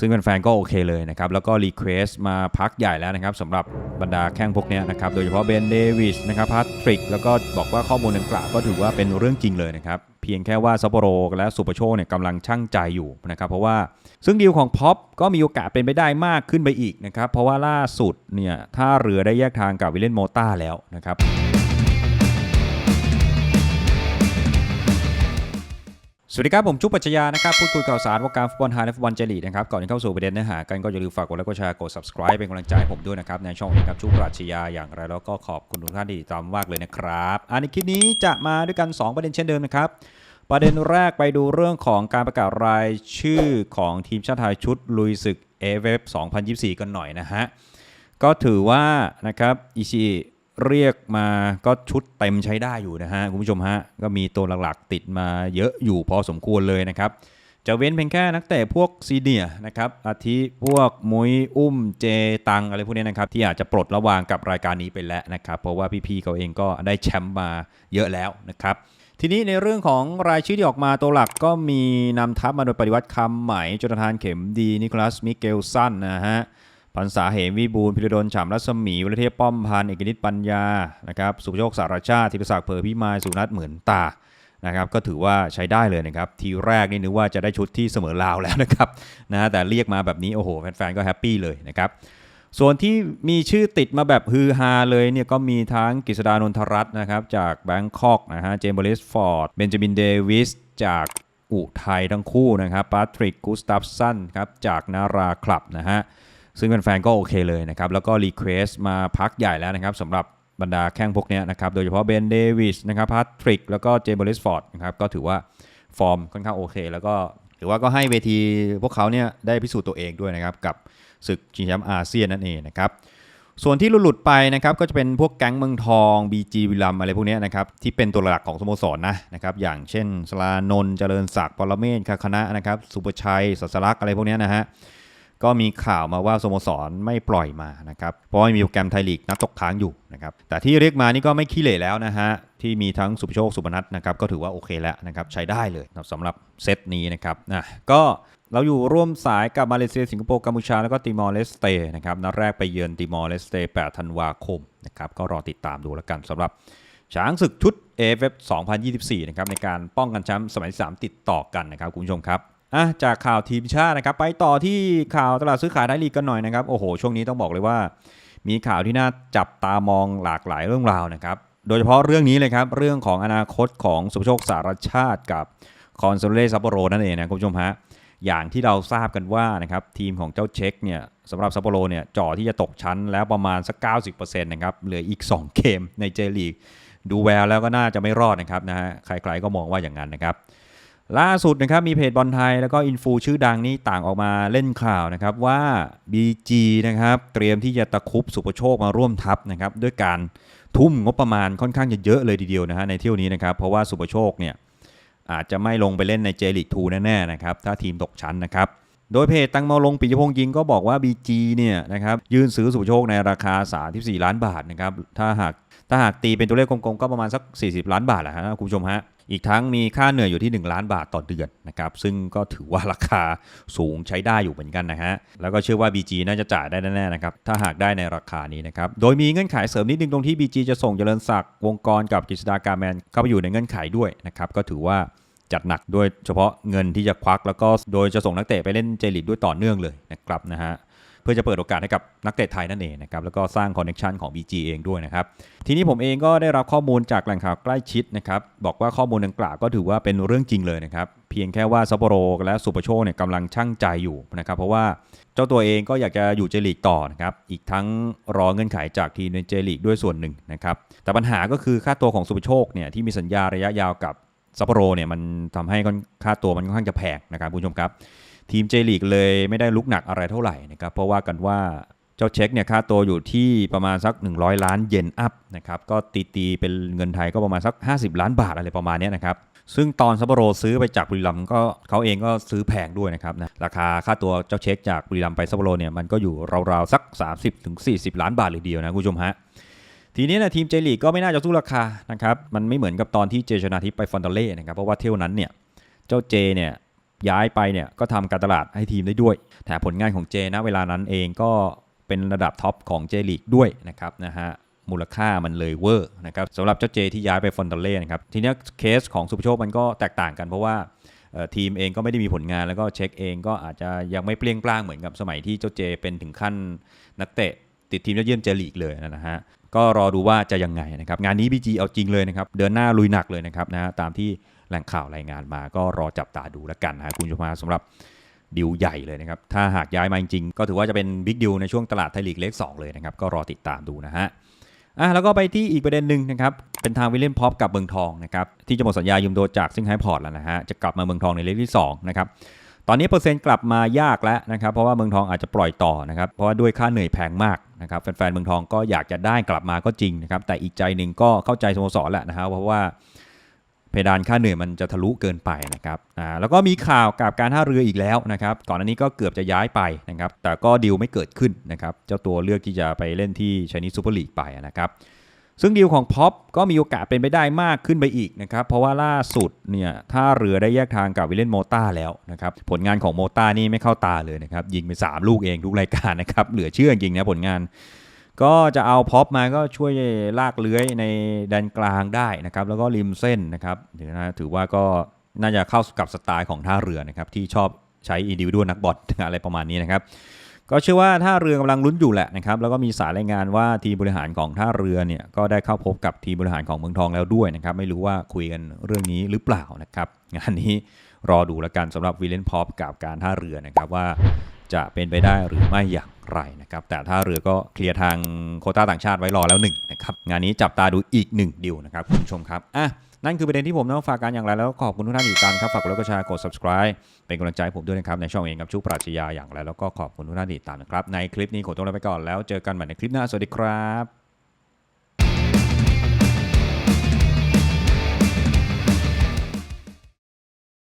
ซึ่งแฟนๆก็โอเคเลยนะครับ แล้วก็รีเควสต์มาพักใหญ่แล้วนะครับสำหรับบรรดาแข้งพวกนี้นะครับ โดยเฉพาะเบนเดวิสนะครับพัทริก แล้วก็บอกว่าข้อมูลดังกล่าวก็ถือว่าเป็นเรื่องจริงเลยนะครับ เพียงแค่ว่าซัปโปโรและซูเปโชเนี่ยกำลังช่างใจอยู่นะครับ เพราะว่าซึ่งดีลของพ็อปก็มีโอกาสเป็นไปได้มากขึ้นไปอีกนะครับ เพราะว่าล่าสุดเนี่ยท่าเรือได้แยกทางกับวิลเลนโมต้าแล้วนะครับ สวัสดีครับ ผมจุ๊บปัจจยานะครับ พูดคุยข่าวสารวงการฟุตบอลไทยและฟุตบอลเจลีกนะครับ ก่อนที่เข้าสู่ประเด็นเนื้อหากันก็อย่าลืมฝากกดไลค์กดแชร์กด subscribe เป็นกำลังใจให้ผมด้วยนะครับ ในช่องนี้ครับจุ๊บปัจจยาอย่างไรแล้วก็ขอบคุณทุกท่านที่ติดตามมากเลยนะครับอันในคลิปนี้จะมาด้วยกัน 2 ประเด็นเช่นเดิมนะครับประเด็นแรกไปดูเรื่องของการประกาศรายชื่อของทีมชาติไทยชุดลุยศึกเอเวฟ2024 กันหน่อยนะฮะก็ถือว่านะครับอิชิ เรียกมาก็ชุดเต็มใช้ได้อยู่นะฮะคุณผู้ชมฮะก็มีตัวหลักๆติดมาเยอะอยู่พอสมควรเลยนะครับจะเว้นเพียงแค่นักเตะพวกซีเนียนะครับอาทิพวกมุยอุ้มเจตังอะไรพวกนี้นะครับที่อาจจะปลดระวางกับรายการนี้ไปแล้วนะครับเพราะว่าพี่ๆเขาเองก็ได้แชมป์มาเยอะแล้วนะครับทีนี้ในเรื่องของรายชื่อที่ออกมาตัวหลักก็มีนำทัพมาโดยปฏิวัติคำไหม่จนทานเข็มดีนิโคลัสมิเกลสันนะฮะ พันษาเหมวิบูลพิรดลฉ่ำรัศมีวรเทพป้อมพันเอกนิตปัญญานะครับสุโชคสารชาติธิรศักดิ์เผอพิมายสุนัทเหมือนตานะครับก็ถือว่าใช้ได้เลยนะครับ ทีแรกนี่นึกว่าจะได้ชุดที่เสมอลาวแล้วนะครับนะแต่เรียกมาแบบนี้โอ้โห แฟนๆ ก็แฮปปี้เลยนะครับส่วนที่มีชื่อติดมาแบบฮือฮาเลยเนี่ยก็มีทั้งกฤษดานนทรัตน์นะครับจากแบงคอกนะฮะเจมส์บริสฟอร์ดเบนจามินเดวิสจากอุทัยทั้งคู่นะครับปาทริกกูสตัฟสันครับจากนาราคลับนะฮะ ซึ่งแฟนๆก็โอเคเลยนะครับ แล้วก็รีเควส์มาพักใหญ่แล้วนะครับสำหรับบรรดาแข้งพวกนี้นะครับ โดยเฉพาะเบนเดวิสนะครับพัทริกแล้วก็เจมส์บริสฟอร์ดนะครับก็ถือว่าฟอร์มค่อนข้างโอเค แล้วก็ถือว่าก็ให้เวทีพวกเขาเนี่ยได้พิสูจน์ตัวเองด้วยนะครับ กับศึกชิงแชมป์อาเซียนนั่นเองนะครับส่วนที่หลุดไปนะครับก็จะเป็นพวกแก๊งเมืองทอง BG วิลัมอะไรพวกนี้นะครับที่เป็นตัวหลักของสโมสรนะนะครับอย่างเช่นสลานนเจริญศักดิ์ปรเมศคาคณะนะครับสุประชัยสัสลักษ์อะไรพวกนี้นะฮะ ก็มีข่าวมาว่าสโมสรไม่ปล่อยมานะครับ เพราะมีโปรแกรมไทยลีกนัดตกค้างอยู่นะครับ แต่ที่เรียกมานี่ก็ไม่ขี้เหร่แล้วนะฮะ ที่มีทั้งสุภโชค สุพนัทนะครับ ก็ถือว่าโอเคแล้วนะครับ ใช้ได้เลยสำหรับเซตนี้นะครับนะก็เราอยู่ร่วมสายกับมาเลเซีย สิงคโปร์ กัมพูชา แล้วก็ติมอร์เลสเตนะครับ นัดแรกไปเยือนติมอร์เลสเต8ธันวาคมนะครับ ก็รอติดตามดูแล้วกันสำหรับช้างศึกชุด AFF 2024 นะครับในการป้องกันแชมป์สมัยที่3ติดต่อกันนะครับคุณผู้ชมครับ อะจากข่าวทีมชาตินะครับ ไปต่อที่ข่าวตลาดซื้อขายไทยลีกกันหน่อยนะครับโอ้โห ช่วงนี้ต้องบอกเลยว่า มีข่าวที่น่าจับตามองหลากหลายเรื่องราวนะครับ โดยเฉพาะเรื่องนี้เลยครับ เรื่องของอนาคตของสุภโชคสารชาติกับคอนโซลเลซัปโปโรนั่นเองนะคุณผู้ชมฮะอย่างที่เราทราบกันว่านะครับทีมของเจ้าเช็คเนี่ยสำหรับซัปโปโรเนี่ยจ่อที่จะตกชั้นแล้วประมาณสัก 90%นะครับเหลืออีก 2 เกมในเจลีกดูแววแล้วก็น่าจะไม่รอดนะครับนะฮะใครๆก็มองว่าอย่างนั้นนะครับ ล่าสุดนะครับมีเพจบอลไทย แล้วก็อินฟูชื่อดังนี่ต่างออกมาเล่นข่าวนะครับว่า BG นะครับเตรียมที่จะตะครุบสุประโชคมาร่วมทัพนะครับด้วยการทุ่มงบประมาณค่อนข้างจะเยอะเลยทีเดียวนะฮะในเที่ยวนี้นะครับเพราะว่าสุประโชคเนี่ยอาจจะไม่ลงไปเล่นในเจลิกทูแน่ๆนะครับถ้าทีมตกชั้นนะครับโดยเพจตังเมาลงปิยพงษ์ยิงก็บอกว่า BG เนี่ยนะครับยื่นซื้อสุภโชคในราคา 34 ล้านบาทนะครับถ้าหากถ้าหากตีเป็นตัวเลขกลมๆก็ประมาณสัก 40 ล้านบาทแหละฮะคุณผู้ชมฮะ อีกทั้งมีค่าเหนื่อยอยู่ที่ 1 ล้านบาทต่อเดือนนะครับซึ่งก็ถือว่าราคาสูงใช้ได้อยู่เหมือนกันนะฮะแล้วก็เชื่อว่า BG น่าจะจ่ายได้แน่ๆนะครับถ้าหากได้ในราคานี้นะครับโดยมีเงื่อนไขเสริมนิดนึงตรงที่ BG จะส่งเจริญศักดิ์วงกรกับกฤษดาการแมนเข้าไปอยู่ในเงื่อนไขด้วยนะครับก็ถือว่าจัดหนักด้วยเฉพาะเงินที่จะควักแล้วก็โดยจะส่งนักเตะไปเล่นเจลิกด้วยต่อเนื่องเลยนะครับนะฮะ เพื่อจะเปิดโอกาสให้กับนักเตะไทยนั่นเองนะครับแล้วก็สร้างคอนเน t ชันของ BG เองด้วยนะครับทีนี้ผมเองก็ได้รับข้อมูลจากแหล่งข่าวใกล้ชิดนะครับบอกว่าข้อมูลดังกล่าวก็ถือว่าเป็นเรื่องจริงเลยนะครับเพียงแค่ว่าซัปโปโรและซูเปโชเนี่ยกำลังช่างใจอยู่นะครับเพราะว่าเจ้าตัวเองก็อยากจะอยู่เจลิกต่อนะครับอีกทั้งรอเงื่อนไขจากทีมในเจลิกด้วยส่วนหนึ่งนะครับแต่ปัญหาก็คือค่าตัวของซูเปโชคเนี่ยที่มีสัญญาระยะยาวกับซัปโปโรเนี่ยมันทำให้ค่าตัวมันค่อนข้างจะแพงนะครับคุณผู้ชมครับ ทีมเจลีกเลยไม่ได้ลุกหนักอะไรเท่าไหร่นะครับเพราะว่ากันว่าเจ้าเช็คเนี่ยค่าตัวอยู่ที่ประมาณสัก 100 ล้านเยนอัพนะครับก็ตีตีเป็นเงินไทยก็ประมาณสัก 50 ล้านบาทอะไรประมาณเนี้ยนะครับซึ่งตอนซัปโปโรซื้อไปจากบุรีรัมย์ก็เขาเองก็ซื้อแพงด้วยนะครับนะราคาค่าตัวเจ้าเช็คจากบุรีรัมย์ไปซัปโปโรเนี่ยมันก็อยู่ราวๆสัก 30-40 ล้านบาทเลยเดียวนะคุณผู้ชมฮะทีนี้นะทีมเจลีกก็ไม่น่าจะสู้ราคานะครับมันไม่เหมือนกับตอนที่เจชนาทิพย์ไปฟอนเตเล่นะครับเพราะว่าเที่ยวนั้นเนี่ยเจ้าเจเนี่ย ย้ายไปเนี่ยก็ทำการตลาดให้ทีมได้ด้วยแถมผลงานของเจนะเวลานั้นเองก็เป็นระดับท็อปของเจลีกด้วยนะครับนะฮะมูลค่ามันเลยเวอร์นะครับสำหรับเจ้าเจที่ย้ายไปฟอนเตเล่นะครับทีนี้เคสของสุภโชคมันก็แตกต่างกันเพราะว่าทีมเองก็ไม่ได้มีผลงานแล้วก็เช็คเองก็อาจจะยังไม่เปรี้ยงปร้างเหมือนกับสมัยที่เจ้าเจเป็นถึงขั้นนักเตะติดทีมยอดเยี่ยมเจลีกเลยนะฮะ ก็รอดูว่าจะยังไงนะครับงานนี้ BG เอาจริงเลยนะครับเดินหน้าลุยหนักเลยนะครับนะฮะตามที่แหล่งข่าวรายงานมาก็รอจับตาดูแล้วกันนะคุณชมฮะสำหรับดิวใหญ่เลยนะครับถ้าหากย้ายมาจริงๆ ก็ถือว่าจะเป็นบิ๊กดิวในช่วงตลาดไทยลีกเลข2เลยนะครับก็รอติดตามดูนะฮะอะแล้วก็ไปที่อีกประเด็นหนึ่งนะครับเป็นทางวิลเลียมพอปกับเมืองทองนะครับที่จะหมดสัญญายืมตัวจากซิงไฮพอร์ตแล้วนะฮะจะกลับมาเมืองทองในเลขที่2นะครับ ตอนนี้เปอร์เซ็นต์กลับมายากแล้วนะครับเพราะว่าเมืองทองอาจจะปล่อยต่อนะครับเพราะว่าด้วยค่าเหนื่อยแพงมากนะครับแฟนๆเมืองทองก็อยากจะได้กลับมาก็จริงนะครับแต่อีกใจหนึ่งก็เข้าใจสโมสรแหละนะครับเพราะว่าเพดานค่าเหนื่อยมันจะทะลุเกินไปนะครับอ่าแล้วก็มีข่าวกับการท่าเรืออีกแล้วนะครับก่อนอันนี้ก็เกือบจะย้ายไปนะครับแต่ก็ดีลไม่เกิดขึ้นนะครับเจ้าตัวเลือกที่จะไปเล่นที่ชนีซูเปอร์ลีกไปนะครับ ซึ่งดีลของพ็อปก็มีโอกาสเป็นไปได้มากขึ้นไปอีกนะครับ เพราะว่าล่าสุดเนี่ยท่าเรือได้แยกทางกับวิลเลนโมต้าแล้วนะครับ ผลงานของโมต้านี่ไม่เข้าตาเลยนะครับ ยิงไป 3 ลูกเองทุกรายการนะครับ เหลือเชื่อจริงนะผลงาน ก็จะเอาพ็อปมาก็ช่วยลากเลื้อยในแดนกลางได้นะครับ แล้วก็ริมเส้นนะครับถือนะถือว่าก็น่าจะเข้ากับสไตล์ของท่าเรือนะครับที่ชอบใช้อินดิวิดวนักบอลอะไรประมาณนี้นะครับ ก็เชื่อว่าท่าเรือกำลังลุ้นอยู่แหละนะครับแล้วก็มีสายรายงานว่าทีมบริหารของท่าเรือเนี่ยก็ได้เข้าพบกับทีมบริหารของเมืองทองแล้วด้วยนะครับไม่รู้ว่าคุยกันเรื่องนี้หรือเปล่านะครับงานนี้รอดูแล้วกันสำหรับวิลเลนพอปกับการท่าเรือนะครับว่าจะเป็นไปได้หรือไม่อย่างไรนะครับแต่ท่าเรือก็เคลียร์ทางโคต้าต่างชาติไว้รอแล้วหนึ่งนะครับงานนี้จับตาดูอีกหนึ่งดิวนะครับคุณผู้ชมครับอะ นั่นคือประเด็นที่ผมต้องฝากกันอย่างไรแล้วขอบคุณทุกท่านอีกครั้งครับฝากกดไลค์กดแชร์กด subscribe เป็นกำลังใจให้ผมด้วยนะครับในช่องเองกับชูปรัชญาอย่างไรแล้วก็ขอบคุณทุกท่านที่ติดตามนะครับในคลิปนี้ขอตัวลาไปก่อนแล้วเจอกันใหม่ในคลิปหน้าสวัสดีครับ